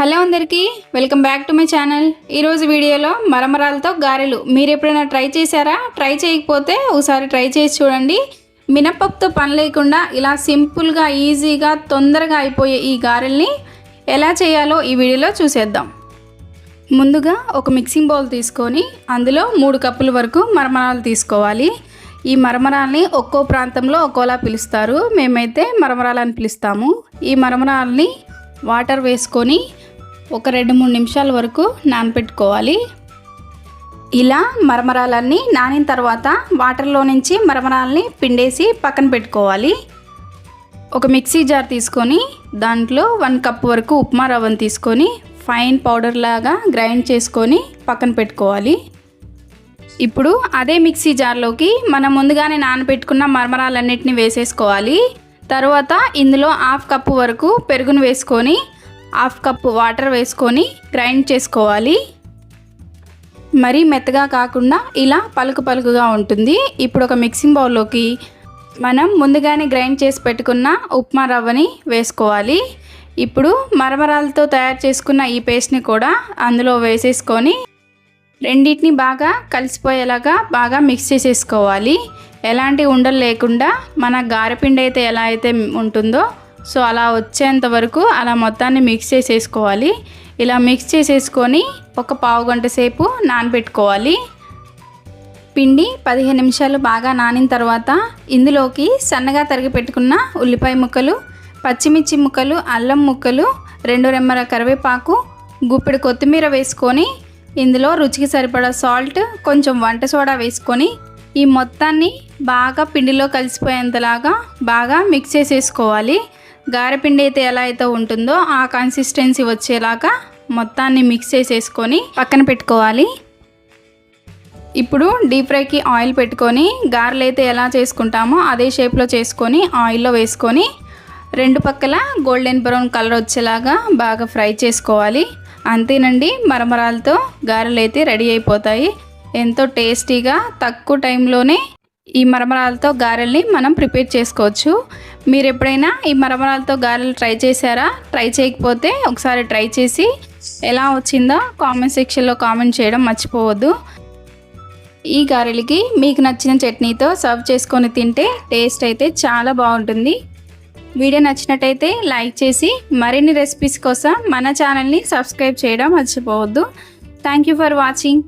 Hello అందరికీ welcome back to my channel. ఈరోజు వీడియోలో మరమరాలతో గారెలు. మీరు ఎప్పుడైనా ట్రై చేశారా? ట్రై చేయకపోతే ఒకసారి ట్రై చేసి చూడండి. మినపప్పుతో పని లేకుండా ఇలా సింపుల్గా ఈజీగా తొందరగా అయిపోయే ఈ గారెల్ని ఎలా చేయాలో ఈ వీడియోలో చూసేద్దాం. ముందుగా ఒక మిక్సింగ్ బౌల్ తీసుకొని అందులో మూడు కప్పుల వరకు మరమరాలు తీసుకోవాలి. ఈ మరమరాల్ని ఒక్కో ప్రాంతంలో ఒక్కోలా పిలుస్తారు. మేమైతే మరమరాలని పిలుస్తాము. ఈ మరమరాల్ని వాటర్ వేసుకొని ఒక రెండు మూడు నిమిషాల వరకు నానపెట్టుకోవాలి. ఇలా మరమరాలన్నీ నానిన తర్వాత వాటర్లో నుంచి మరమరాలని పిండేసి పక్కన పెట్టుకోవాలి. ఒక మిక్సీ జార్ తీసుకొని దాంట్లో వన్ కప్ వరకు ఉప్మా రవ్వను తీసుకొని ఫైన్ పౌడర్ లాగా గ్రైండ్ చేసుకొని పక్కన పెట్టుకోవాలి. ఇప్పుడు అదే మిక్సీ జార్లోకి మనం ముందుగానే నానబెట్టుకున్న మరమరాలన్నిటిని వేసేసుకోవాలి. తర్వాత ఇందులో హాఫ్ కప్పు వరకు పెరుగును వేసుకొని హాఫ్ కప్ వాటర్ వేసుకొని గ్రైండ్ చేసుకోవాలి. మరీ మెత్తగా కాకుండా ఇలా పలుకు పలుకుగా ఉంటుంది. ఇప్పుడు ఒక మిక్సింగ్ బౌల్లోకి మనం ముందుగానే గ్రైండ్ చేసి పెట్టుకున్న ఉప్మా రవ్వని వేసుకోవాలి. ఇప్పుడు మరమరాలతో తయారు చేసుకున్న ఈ పేస్ట్ని కూడా అందులో వేసేసుకొని రెండింటిని బాగా కలిసిపోయేలాగా బాగా మిక్స్ చేసేసుకోవాలి. ఎలాంటి ఉండలు లేకుండా మన గారెపిండి అయితే ఎలా అయితే ఉంటుందో సో అలా వచ్చేంత వరకు అలా మొత్తాన్ని మిక్స్ చేసేసుకోవాలి. ఇలా మిక్స్ చేసేసుకొని ఒక పావు గంట సేపు నానబెట్టుకోవాలి. పిండి పదిహేను నిమిషాలు బాగా నానిన తర్వాత ఇందులోకి సన్నగా తరిగి పెట్టుకున్న ఉల్లిపాయ ముక్కలు పచ్చిమిర్చి ముక్కలు అల్లం ముక్కలు రెండు రెమ్మల కరివేపాకు గుప్పెడు కొత్తిమీర వేసుకొని ఇందులో రుచికి సరిపడా సాల్ట్ కొంచెం వంట సోడా వేసుకొని ఈ మొత్తాన్ని బాగా పిండిలో కలిసిపోయేంతలాగా బాగా మిక్స్ చేసేసుకోవాలి. గారెపిండి అయితే ఎలా అయితే ఉంటుందో ఆ కన్సిస్టెన్సీ వచ్చేలాగా మొత్తాన్ని మిక్స్ చేసేసుకొని పక్కన పెట్టుకోవాలి. ఇప్పుడు డీప్ ఫ్రైకి ఆయిల్ పెట్టుకొని గారెలు అయితే ఎలా చేసుకుంటామో అదే షేప్లో చేసుకొని ఆయిల్లో వేసుకొని రెండు పక్కల గోల్డెన్ బ్రౌన్ కలర్ వచ్చేలాగా బాగా ఫ్రై చేసుకోవాలి. అంతేనండి మరమరాలతో గారెలు అయితే రెడీ అయిపోతాయి. ఎంతో టేస్టీగా తక్కువ టైంలోనే ఈ మరమరాలతో గారెల్ని మనం ప్రిపేర్ చేసుకోవచ్చు. మీరు ఎప్పుడైనా ఈ మరమరాలతో గారెలు ట్రై చేశారా? ట్రై చేయకపోతే ఒకసారి ట్రై చేసి ఎలా వచ్చిందో కామెంట్ సెక్షన్లో కామెంట్ చేయడం మర్చిపోవద్దు. ఈ గారెలకి మీకు నచ్చిన చట్నీతో సర్వ్ చేసుకొని తింటే టేస్ట్ అయితే చాలా బాగుంటుంది. వీడియో నచ్చినట్టయితే లైక్ చేసి మరిన్ని రెసిపీస్ కోసం మన ఛానల్ని సబ్స్క్రైబ్ చేయడం మర్చిపోవద్దు. Thank you for watching.